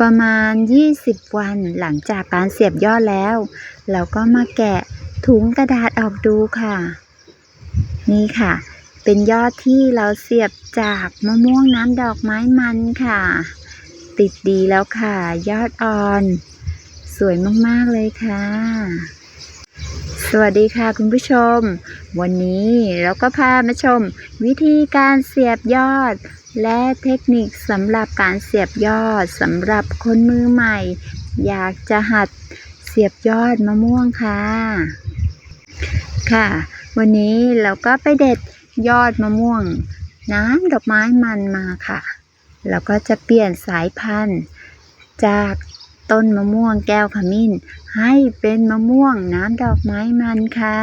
ประมาณ 20 วันหลังจากการเสียบยอดแล้ว เราก็มาแกะถุงกระดาษออกดูค่ะ นี่ค่ะ เป็นยอดที่เราเสียบจากมะม่วงน้ำดอกไม้มันค่ะ ติดดีแล้วค่ะ ยอดอ่อน สวยมาก ๆ เลยค่ะ สวัสดีค่ะคุณผู้ชม วันนี้เราก็พามาชม วิธีการเสียบยอด และเทคนิคสำหรับการเสียบยอดสำหรับคนมือใหม่ อยากจะหัดเสียบยอดมะม่วงค่ะ ค่ะ วันนี้เราก็ไปเด็ดยอดมะม่วง น้ำดอกไม้มันมาค่ะแล้วก็จะเปลี่ยนสายพันธุ์ จากต้นมะม่วงแก้วขมิ้น ให้เป็นมะม่วงน้ำดอกไม้มันค่ะ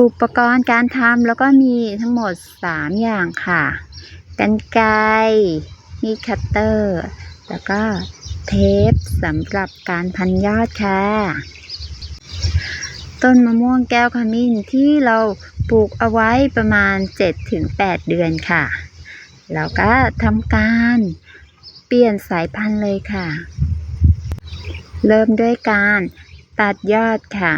อุปกรณ์การทำแล้วก็มีทั้งหมด 3 อย่างค่ะ กันไกรมีดคัตเตอร์ แล้วก็เทปสำหรับการพันยอดค่ะ ต้นมะม่วงแก้วขมิ้นที่เราปลูกเอาไว้ประมาณ 7-8 เดือนค่ะ แล้วก็ทำการเปลี่ยนสายพันธุ์เลยค่ะ เริ่มด้วยการตัดยอดค่ะ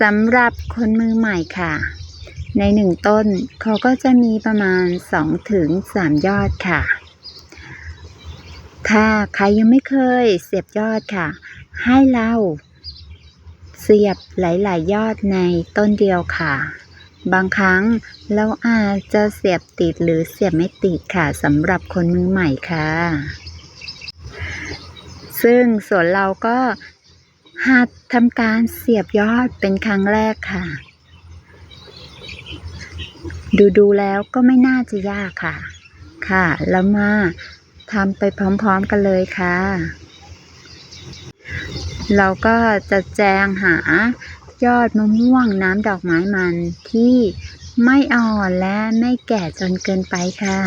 สำหรับคนมือใหม่ค่ะ ในหนึ่งต้นเขาก็จะมีประมาณ2-3ยอดค่ะ ถ้าใครยังไม่เคยเสียบยอดค่ะ ให้เราเสียบหลาย ๆ ยอดในต้นเดียวค่ะ บางครั้งเราอาจจะเสียบติดหรือเสียบไม่ติดค่ะสำหรับคนมือใหม่ค่ะ ซึ่งส่วนเราก็หัดทำการเสียบยอดเป็นครั้งแรกค่ะ ดูดูๆแล้วก็ไม่น่าจะยากค่ะ ค่ะ แล้วมาทำไปพร้อมๆกันเลยค่ะ เราก็จะแจงหายอดมะม่วงน้ำดอกไม้มันที่ไม่อ่อนและไม่แก่จนเกินไปค่ะ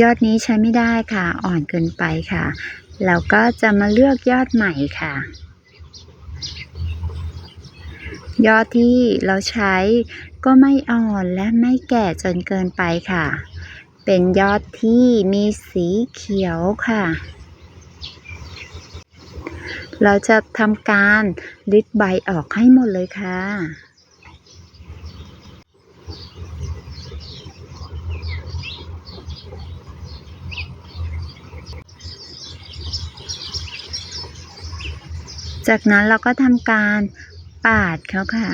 ยอดนี้ใช้ไม่ได้ค่ะ อ่อนเกินไปค่ะ เราก็จะมาเลือกยอดใหม่ค่ะ ยอดที่เราใช้ก็ไม่อ่อนและไม่แก่จนเกินไปค่ะ เป็นยอดที่มีสีเขียวค่ะ เราจะทำการลิดใบออกให้หมดเลยค่ะจากนั้นเราก็ทำการ ปาดเขาค่ะ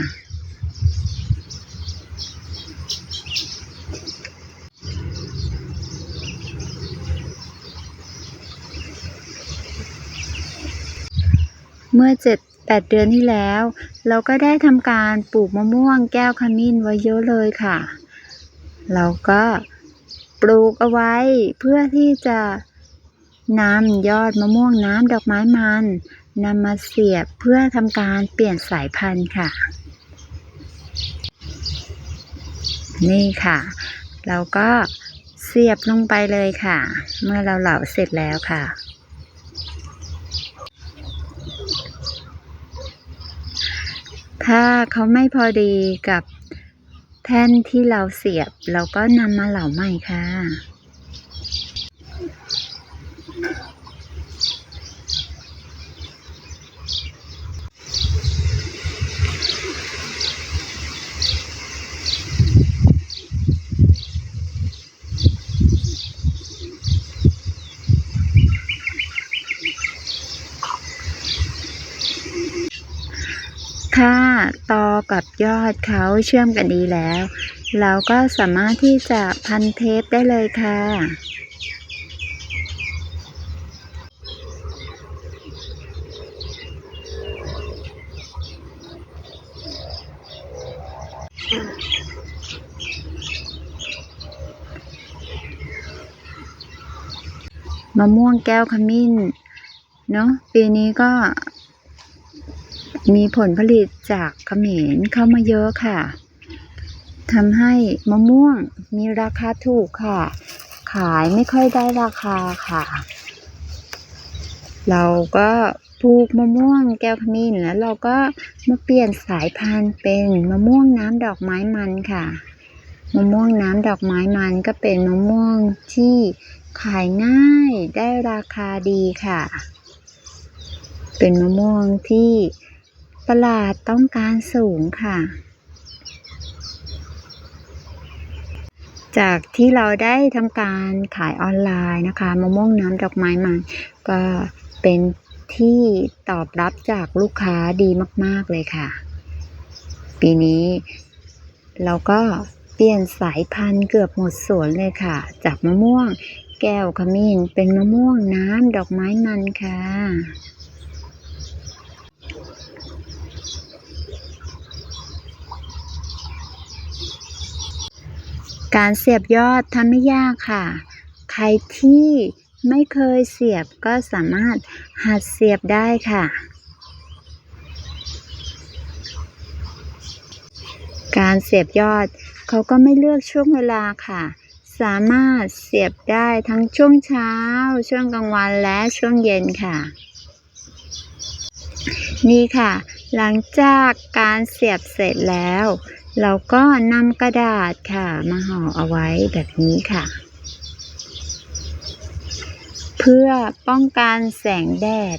เมื่อเจ็ดแปดเดือนที่แล้ว เราก็ได้ทำการปลูกมะม่วงแก้วขมิ้นไว้เยอะเลยค่ะ เราก็ปลูกเอาไว้เพื่อที่จะนำยอดมะม่วงน้ำดอกไม้มัน นำมาเสียบเพื่อทำการเปลี่ยนสายพันธุ์ค่ะ นี่ค่ะ เราก็เสียบลงไปเลยค่ะ เมื่อเราเหลาเสร็จแล้วค่ะถ้าเขาไม่พอดีกับแท่นที่เราเสียบ เราก็นำมาเหลาใหม่ค่ะ ถ้าตอกับยอดเขาเชื่อมกันดีแล้ว เราก็สามารถที่จะพันเทปได้เลยค่ะ มะม่วงแก้วขมิ้นเนาะปีนี้ก็ มีผลผลิตจากเขมรเข้ามาเยอะค่ะทำให้มะม่วงมีราคาถูกค่ะ ขายไม่ค่อยได้ราคาค่ะ เราก็ปลูกมะม่วงแก้วขมิ้นแล้วเราก็มาเปลี่ยนสายพันธุ์เป็นมะม่วงน้ำดอกไม้มันค่ะ มะม่วงน้ำดอกไม้มันก็เป็นมะม่วงที่ขายง่ายได้ราคาดีค่ะ เป็นมะม่วงที่ ตลาดต้องการสูงค่ะ จากที่เราได้ทำการขายออนไลน์นะคะมะม่วงน้ำดอกไม้มันก็เป็นที่ตอบรับจากลูกค้าดีมาก ๆ เลยค่ะ ปีนี้เราก็เปลี่ยนสายพันธุ์เกือบหมดสวนเลยค่ะ จากมะม่วง แก้วขมิ้นเป็นมะม่วงน้ำดอกไม้มันค่ะ การเสียบยอดทำไม่ยากค่ะ ใครที่ไม่เคยเสียบก็สามารถหัดเสียบได้ค่ะ การเสียบยอดเขาก็ไม่เลือกช่วงเวลาค่ะ สามารถเสียบได้ทั้งช่วงเช้า ช่วงกลางวันและช่วงเย็นค่ะ นี่ค่ะ หลังจากการเสียบเสร็จแล้ว เราก็นำกระดาษค่ะ มาห่อเอาไว้แบบนี้ค่ะ เพื่อป้องกันแสงแดด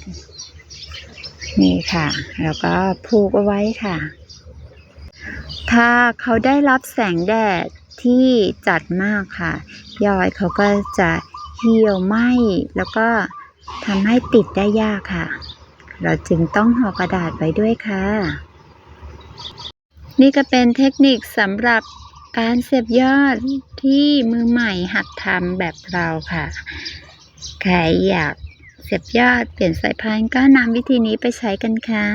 นี่ค่ะ แล้วก็ผูกเอาไว้ค่ะ ถ้าเขาได้รับแสงแดดที่จัดมากค่ะ ยอดเขาก็จะเหี่ยวไหม้แล้วก็ทำให้ติดได้ยากค่ะ เราจึงต้องห่อกระดาษไว้ด้วยค่ะ นี่ก็เป็นเทคนิคสำหรับการเสียบยอดที่มือใหม่หัดทำแบบเราค่ะ ใครอยากเสียบยอดเปลี่ยนสายพันธุ์ก็นำวิธีนี้ไปใช้กันค่ะ